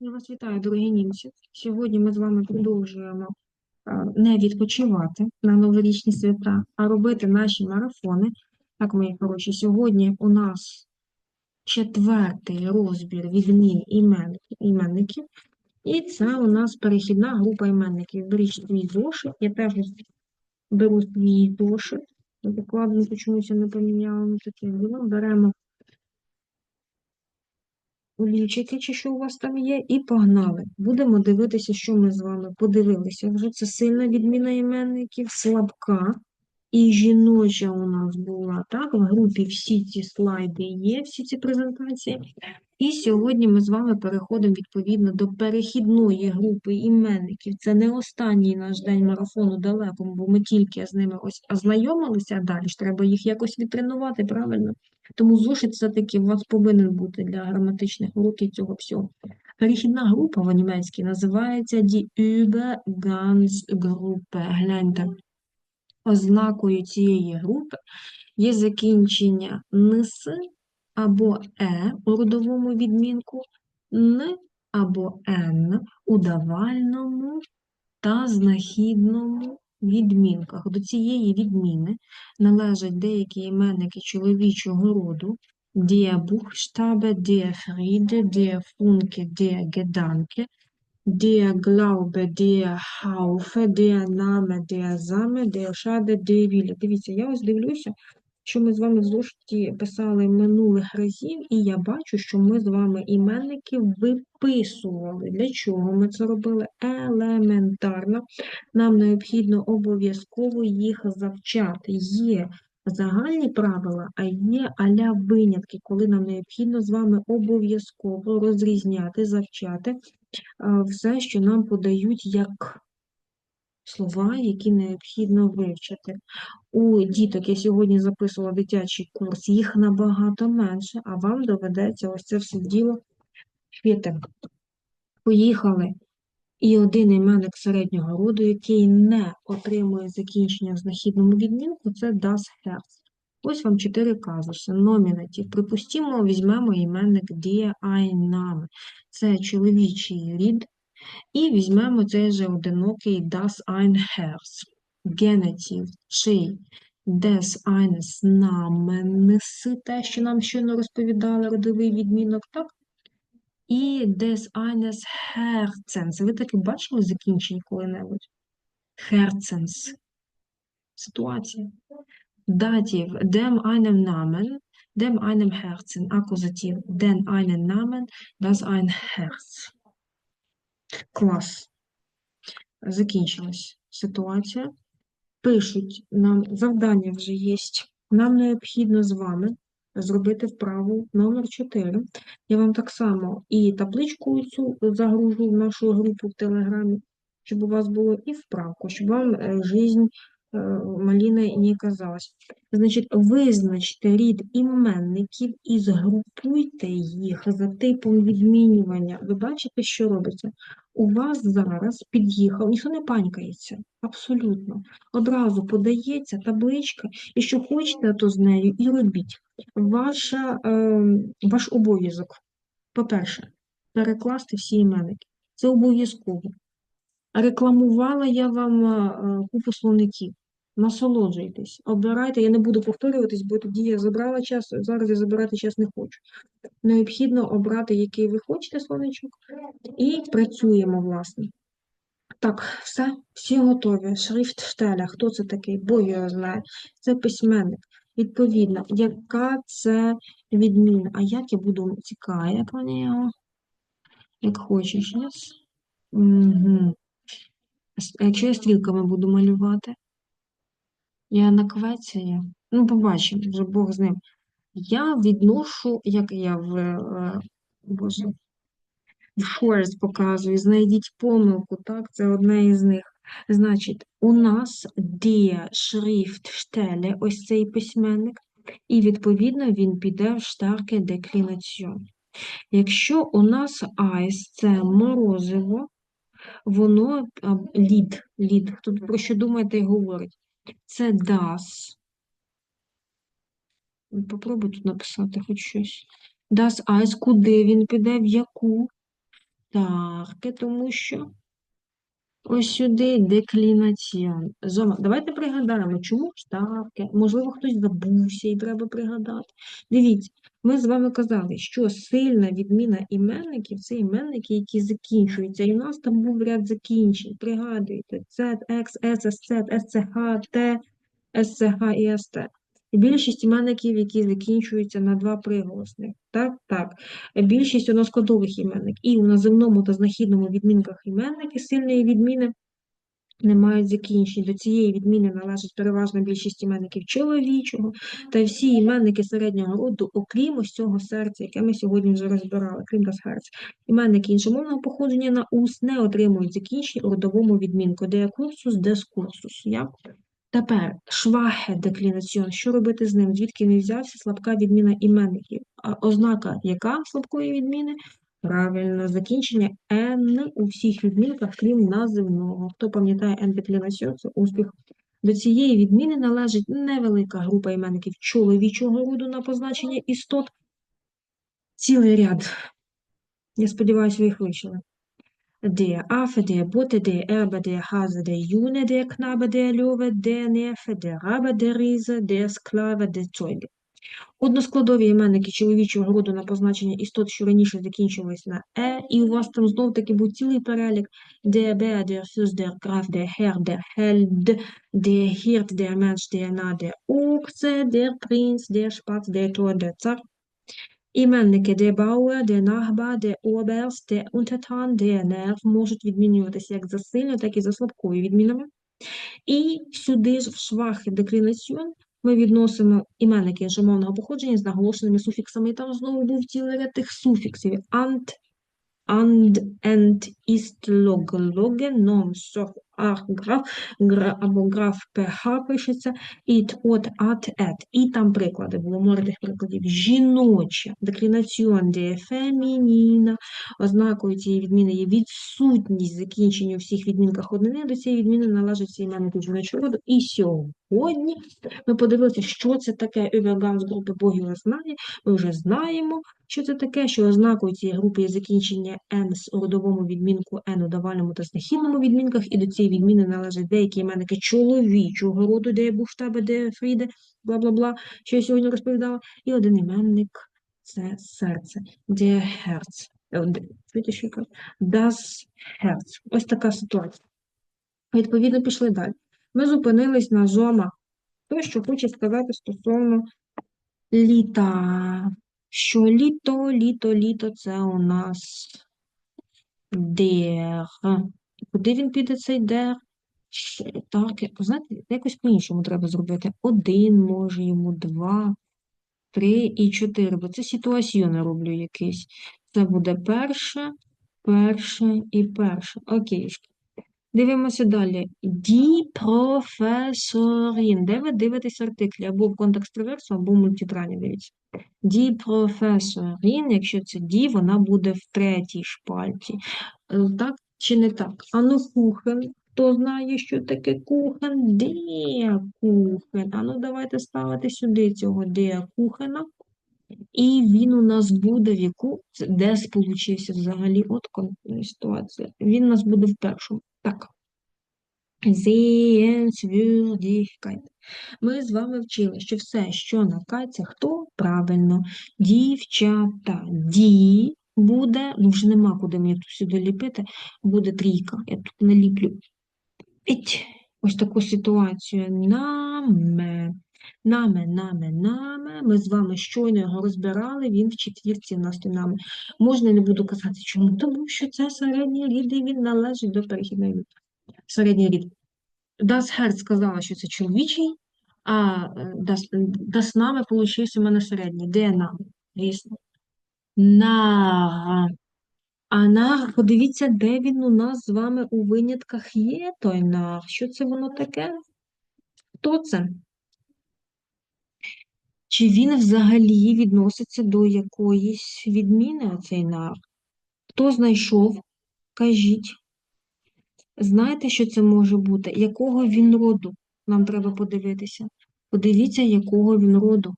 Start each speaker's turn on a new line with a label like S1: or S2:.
S1: Я вас вітаю, дорогі німці. Сьогодні ми з вами продовжуємо е, не відпочивати на новорічні свята, а робити наші марафони. Так, мої хороші, сьогодні у нас четвертий розбір відмін імен, іменників, і це у нас перехідна група іменників. Беріть свій зошит, я теж беру свій зошит. Докладно чомусь не поміняла на таке діло. Беремо олівчики, чи що у вас там є, і погнали. Будемо дивитися, що ми з вами подивилися. Вже це сильна відміна іменників, слабка. І жіноча у нас була, так, в групі всі ці слайди є, всі ці презентації. І сьогодні ми з вами переходимо відповідно до перехідної групи іменників. Це не останній наш день марафону далекому, бо ми тільки з ними ось ознайомилися, а далі ж треба їх якось відтренувати, правильно? Тому зошит все-таки у вас повинен бути для граматичних уроків цього всього. Перехідна група в німецькій називається Die Übergangsgruppe. Гляньте, ознакою цієї групи є закінчення «нс» або «е» у родовому відмінку, «н» або «н» у давальному та знахідному відмінках. До цієї відміни належать деякі іменники чоловічого роду, Buchstabe, der Friede, der Funke, der Gedanke, der Glaube, der Haufe, der Name, der Same, der Schade, der Wille. Дивіться, я ось дивлюся, що ми з вами в зошиті писали минулих разів, і я бачу, що ми з вами іменники виписували. Для чого ми це робили? Елементарно. Нам необхідно обов'язково їх завчати. Є загальні правила, а є аля винятки, коли нам необхідно з вами обов'язково розрізняти, завчати все, що нам подають як слова, які необхідно вивчити. У діток я сьогодні записувала дитячий курс, їх набагато менше, а вам доведеться ось це все діло вчити. Поїхали. І один іменник середнього роду, який не отримує закінчення в знахідному відмінку, це das Herz. Ось вам чотири казуси. Номінатив. Припустімо, візьмемо іменник die ein Name. Це чоловічий рід. І візьмемо цей же одинокий das ein Herz. Генетив. Чий? Des eines Namens, те, що нам щойно розповідали, родовий відмінок, так? І des eines Herzens. Ви таки бачили закінчення коли-небудь? Herzens. Ситуація. Датів dem einem Namen, dem einem Herzen, акузатив, den einen Namen, das ein Herz. Клас. Закінчилась ситуація. Пишуть нам, завдання вже є. Нам необхідно з вами зробити вправу номер 4. Я вам так само і табличку цю загружу в нашу групу в Телеграмі, щоб у вас було і вправку, щоб вам життя. е, маліна не казалась. Значить, визначте рід іменників і згрупуйте їх за типом відмінювання. Ви бачите, що робиться? У вас зараз під'їхав, ніхто не панькається, абсолютно. Одразу подається табличка, і що хочете, то з нею і робіть. Ваша, е, ваш обов'язок, по-перше, перекласти всі іменники. Це обов'язково. Рекламувала я вам е, купу словників. Насолоджуйтесь, обирайте. Я не буду повторюватись, бо тоді я забрала час, зараз я забирати час не хочу. Необхідно обрати, який ви хочете словничок, і працюємо, власне. Так, все, всі готові. Шрифтштеля, хто це такий? Бо я знаю. Це письменник. Відповідно, яка це відміна? А як я буду цікава, як мені його? Як хочеш? Угу. Якщо я стрілками буду малювати, я на квеці, ну, побачимо, вже Бог з ним. Я відношу, як я в, е, Боже, в Forest показую, знайдіть помилку, так, це одна із них. Значить, у нас die Schriftstelle, ось цей письменник, і, відповідно, він піде в старке деклінаціон. Якщо у нас айс це морозиво, воно лід, лід, хто про що думаєте і говорить, це das. Попробуй тут написати хоч щось. Das Eis, куди він піде, в яку? Так, тому що ось сюди деклінаціон. Зома, давайте пригадаємо, чому старке? Можливо, хтось забувся і треба пригадати. Дивіться, ми з вами казали, що сильна відміна іменників це іменники, які закінчуються. І в нас там був ряд закінчень. Пригадуйте, Z, X, S, SZ, SCH, T, SCH і ST. Більшість іменників, які закінчуються на два приголосних. Так, так. Більшість односкладових іменник. І у наземному та знахідному відмінках іменники сильної відміни не мають закінчень. До цієї відміни належить переважна більшість іменників чоловічого та всі іменники середнього роду, окрім ось цього серця, яке ми сьогодні вже розбирали, крім Herz. Іменники іншомовного походження на ус не отримують закінчень у родовому відмінку. Де курсус, де курсус. Я? Тепер швахе деклінаціон. Що робити з ним? Звідки він взявся? Слабка відміна іменників. Ознака яка слабкої відміни? Правильно, закінчення «н» у всіх відмінках, крім називного. Хто пам'ятає «н» деклінаціон, це успіх. До цієї відміни належить невелика група іменників чоловічого роду на позначення істот. Цілий ряд. Я сподіваюся, ви їх вивчили. Der Affe, der Bote, der Erbe, der Hase, der June, der Knabe, der Löwe, der Neffe, der Rabe, der Riese, der Sklave, der Zeuge. Односкладові іменники чоловічого роду на позначення істот, що раніше закінчувались на «е», і у вас там знов-таки був цілий перелік der Bär, der Fürst, der Graf, der Herr, der Held, der Hirt, der Mensch, der Narr, der Ochse, der Prinz, der Spatz, der Tor, der Zar. Іменники der Bauer, der Nachbar, der Oberst, der Untertan, der Nerv можуть відмінюватися як за сильною, так і за слабкою відмінами. І сюди ж в швахи деклінаціон ми відносимо іменники іншомовного походження з наголошеними суфіксами. І там знову був цілий ряд тих суфіксів. Ant, and, and, ist, log, loge, nom, sof, ach, граф, або граф ph пишеться, it, от, at, et. І там приклади було, море тих прикладів. Жіноча, деклінаціон, де фемініна. Ознакою цієї відміни є відсутність закінчення у всіх відмінках однини. До цієї відміни належить іменники жіночого роду. І сьогодні ми подивилися, що це таке Übergang з групи богів знає. Ми вже знаємо, що це таке, що ознакою цієї групи є закінчення «n» у родовому відмінку «n» у давальному та знахідному відмінках, і до цієї відміни належать деякі іменники чоловічого роду, де є буштаби, де фріде, бла-бла-бла, що я сьогодні розповідала, і один іменник – це серце, де. Е, я кажу? Das Herz. Ось така ситуація. Відповідно, пішли далі. Ми зупинились на зома. То, що хоче сказати стосовно літа. Що літо, літо, літо це у нас дер. Куди він піде цей дер? Так, знаєте, якось по-іншому треба зробити. Один, може йому два, три і чотири, бо це ситуаційно роблю якийсь. Це буде перше, перше і перше. Окей. Дивимося далі. Die Professorin. Де ви дивитесь артиклі? Або в контекст реверсу, або в мультитрані дивіться. Die Professorin, якщо це die, вона буде в третій шпальті. Е, Так чи не так? А ну, кухен. Хто знає, що таке кухен? Де кухен? А ну, давайте ставити сюди цього де кухена. І він у нас буде в яку, де сполучився взагалі, от конкретна ситуація. Він у нас буде в першому. Так. Ми з вами вчили, що все, що на К, це хто? Правильно. Дівчата. Ді буде, ну вже нема куди мені тут сюди ліпити, буде трійка. Я тут не ліплю. Іть. Ось таку ситуацію. Наме. Наме, наме, наме. Ми з вами щойно його розбирали, він в четвірці в нас наме. Можна не буду казати, чому? Тому що це середній рід, і він належить до перехідної літери. Середній рід. Das Herz сказала, що це чоловічий, а das, das наме получився у мене середній. Де наме? Звісно. Нар. А нар, подивіться, де він у нас з вами у винятках є, той нар. Що це воно таке? Хто це? Чи він взагалі відноситься до якоїсь відміни, оцей нар? Хто знайшов? Кажіть. Знаєте, що це може бути? Якого він роду? Нам треба подивитися. Подивіться, якого він роду.